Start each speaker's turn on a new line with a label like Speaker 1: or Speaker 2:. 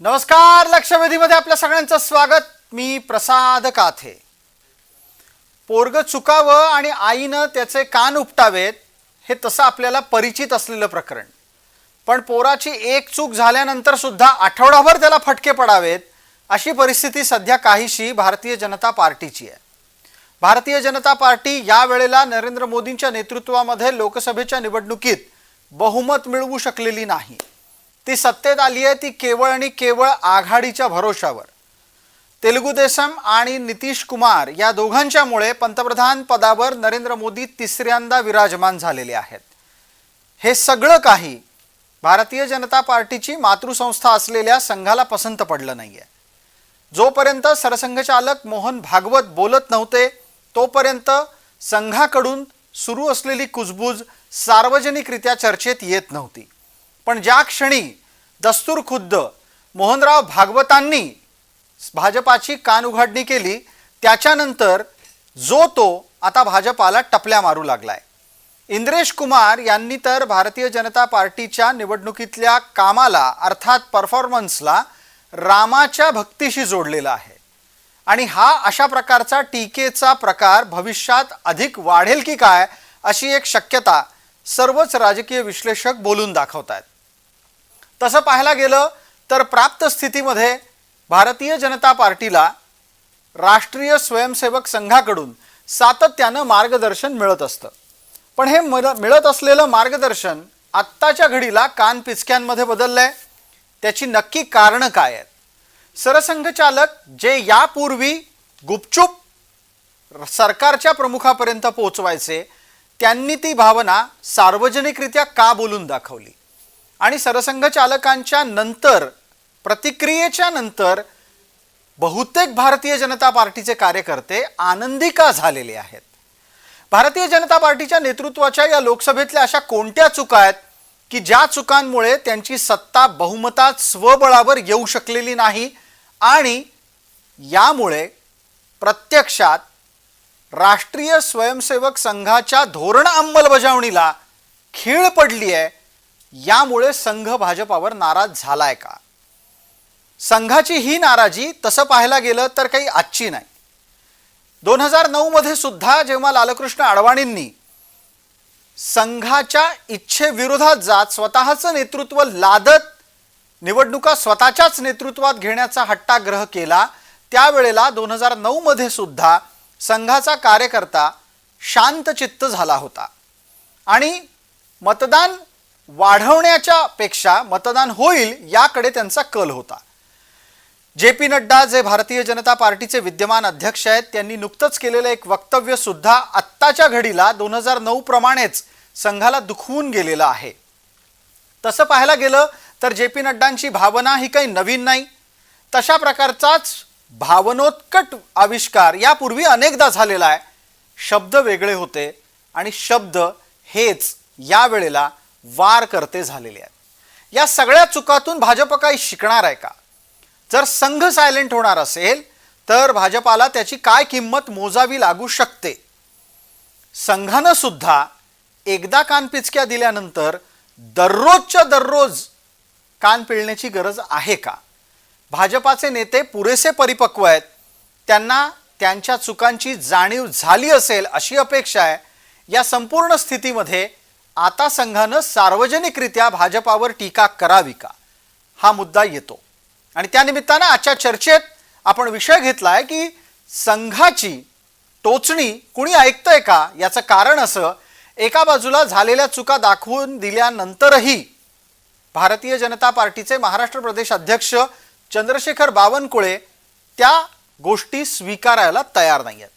Speaker 1: नमस्कार लक्षवेधीमध्ये आपल्या सगळ्यांचं स्वागत. मी प्रसाद काथे. पोरग चुकावं आणि आईनं त्याचे कान उपटावेत हे तसं आपल्याला परिचित असलेलं प्रकरण. पण पोराची एक चूक झाल्यानंतर सुद्धा आठवडाभर त्याला फटके पडावेत अशी परिस्थिती सध्या काहीशी भारतीय जनता पार्टीची आहे. भारतीय जनता पार्टी या वेळेला नरेंद्र मोदींच्या नेतृत्वामध्ये लोकसभेच्या निवडणुकीत बहुमत मिळवू शकलेली नाही. ती सत्तेत आली आहे ती केवळ आणि केवळ आघाडीच्या भरोशावर तेलुगू देसम आणि नितीश कुमार या दोघांच्यामुळे पंतप्रधान पदावर नरेंद्र मोदी तिसऱ्यांदा विराजमान झालेले आहेत. हे सगळं काही भारतीय जनता पार्टीची मातृसंस्था असलेल्या संघाला पसंत पडलं नाहीये. जोपर्यंत सरसंघचालक मोहन भागवत बोलत नव्हते तोपर्यंत संघाकडून सुरू असलेली कुजबूज सार्वजनिकरित्या चर्चेत येत नव्हती. पण ज्या क्षणी दस्तूर खुद्द मोहनराव भागवतांनी भाजपाची कान उघडणी केली त्याच्यानंतर जो तो आता भाजपाला टपल्या मारू लागलाय. इंद्रेश कुमार यांनी तर भारतीय जनता पार्टीच्या निवडणुकीतल्या कामाला अर्थात परफॉर्मन्सला रामाच्या भक्तीशी जोडलेला आहे. आणि हा अशा प्रकारचा टीकेचा प्रकार भविष्यात अधिक वाढेल की काय अशी एक शक्यता सर्वच राजकीय विश्लेषक बोलून दाखवत आहेत तसं पाहायला गेलं तर प्राप्त स्थितीमध्ये भारतीय जनता पार्टीला राष्ट्रीय स्वयंसेवक संघाकडून सातत्यानं मार्गदर्शन मिळत असतं. पण हे मिळ मिळत असलेलं मार्गदर्शन आत्ताच्या घडीला कान पिचक्यांमध्ये आहे त्याची नक्की कारणं काय आहेत? सरसंघचालक जे यापूर्वी गुपचूप सरकारच्या प्रमुखापर्यंत पोहोचवायचे त्यांनी ती भावना सार्वजनिकरित्या का बोलून दाखवली? आणि सरसंघचालकांच्या नंतर प्रतिक्रियेच्या नंतर बहुतेक भारतीय जनता पार्टीचे कार्यकर्ते आनंदी का झालेले आहेत? भारतीय जनता पार्टीच्या नेतृत्वाच्या या लोकसभेतल्या अशा कोणत्या चुका आहेत की ज्या चुकांमुळे त्यांची सत्ता बहुमतात स्वबळावर येऊ शकलेली नाही आणि यामुळे प्रत्यक्षात राष्ट्रीय स्वयंसेवक संघाच्या धोरण अंमलबजावणीला खीळ पडली आहे यामुळे संघ भाजपावर नाराज झालाय का? संघाची ही नाराजी तसं पाहायला गेलं तर काही आजची नाही. दोन हजार नऊमध्ये सुद्धा जेव्हा लालकृष्ण अडवाणींनी संघाच्या इच्छेविरोधात जात स्वतःचं नेतृत्व लादत निवडणुका स्वतःच्याच नेतृत्वात घेण्याचा हट्टाग्रह केला त्यावेळेला दोन हजार नऊमध्ये सुद्धा संघाचा कार्यकर्ता शांतचित्त झाला होता. आणि मतदान वाढवण्याच्या पेक्षा मतदान होईल याकडे त्यांचा कल होता. जे पी नड्डा जे भारतीय जनता पार्टीचे विद्यमान अध्यक्ष आहेत त्यांनी नुकतंच केलेलं एक वक्तव्य सुद्धा आत्ताच्या घडीला दोन हजार नऊ प्रमाणेच संघाला दुखवून गेलेलं आहे. तसं पाहायला गेलं तर जे पी नड्डांची भावना ही काही नवीन नाही. तशा प्रकारचाच भावनोत्कट आविष्कार यापूर्वी अनेकदा झालेला आहे. शब्द वेगळे होते आणि शब्द हेच यावेळेला वार करते झालेले आहेत. या सगळ्या चुकातून भाजप काही शिकणार आहे का? जर संघ सायलेंट होणार असेल तर भाजपाला त्याची काय किंमत मोजावी लागू शकते? संघानं सुद्धा एकदा कानपिचक्या दिल्यानंतर दररोजच्या दररोज कान पिळण्याची गरज आहे का? भाजपाचे नेते पुरेसे परिपक्व आहेत. त्यांना त्यांच्या चुकांची जाणीव झाली असेल अशी अपेक्षा आहे. या संपूर्ण स्थितीमध्ये आता संघानं सार्वजनिकरित्या भाजपावर टीका करावी का? हा मुद्दा येतो. आणि त्यानिमित्तानं आजच्या चर्चेत आपण विषय घेतला आहे की संघाची टोचणी कुणी ऐकतंय का? याचं कारण असं एका बाजूला झालेल्या चुका दाखवून दिल्यानंतरही भारतीय जनता पार्टीचे महाराष्ट्र प्रदेश अध्यक्ष चंद्रशेखर बावनकुळे त्या गोष्टी स्वीकारायला तयार नाही आहेत